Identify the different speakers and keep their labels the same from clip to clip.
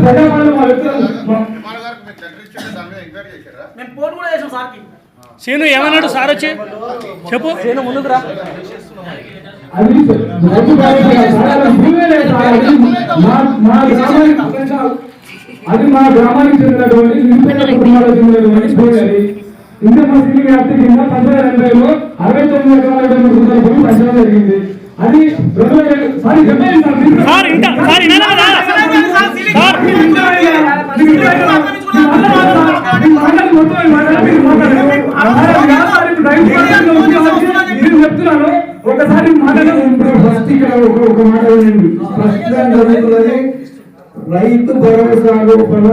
Speaker 1: అది మా సీను ఏమన్నాడు సార్ వచ్చి? చెప్పు. సీను ముందుకు రా.
Speaker 2: అది మా గ్రామానికి చెందినటువంటి నిరుపేద కుటుంబాలకు చెందినటువంటి ఇంత వ్యాప్తి కింద పంతొమ్మిది ఎనభైలో అరవై తొమ్మిది ఎకరాల పంచడం జరిగింది. అది రెండు వేల సారీ చెప్పేది సార్ మీరు-
Speaker 1: సార్
Speaker 2: చెప్తున్నాను ఒకసారి
Speaker 3: ఒక ఒక మాట వినండి ప్రస్తుతం జరుగుతున్నది రైతు భరోసా లోపల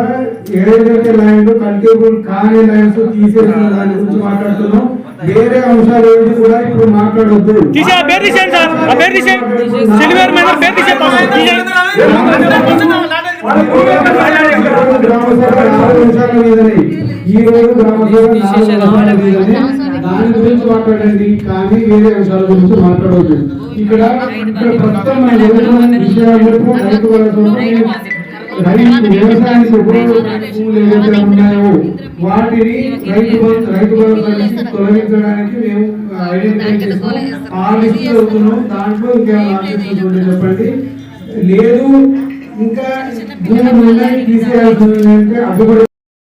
Speaker 3: ఏదైతే ల్యాండ్ కల్టిబుల్ కాని ల్యాండ్స్ తీసేసిన దాని గురించి మాట్లాడుతున్నాం వేరే అంశాలు ఏవి కూడా ఇప్పుడు మాట్లాడొద్దు.
Speaker 1: తీసే పేరు తీసేయండి సార్. ఆ పేరు తీసేయండి సిల్వర్ మీద పేరు. తీసేయండి
Speaker 3: గ్రామ సభ నాలుగు అంశాల మీదనే ఈ రోజు గ్రామ సభ దాని గురించి మాట్లాడండి. కానీ వేరే అంశాల గురించి మాట్లాడవద్దు ఇక్కడ ఇక్కడ ప్రస్తుతం మన విషయాలకు రైతు రైతు వ్యవసాయానికి ఉపయోగపడే భూములు ఉన్నాయో వాటిని రైతు రైతు భరోసా నుంచి తొలగించడానికి మేము ఐడెంటిఫై చేసుకున్నాం ఆ లిస్ట్ చదువుతున్నాం దాంట్లో ఇంకా ఆబ్జెక్షన్స్ చెప్పండి. లేదు ఇంకా భూములు ఉన్నాయి తీసేయాల్సి ఉంది అంటే అవి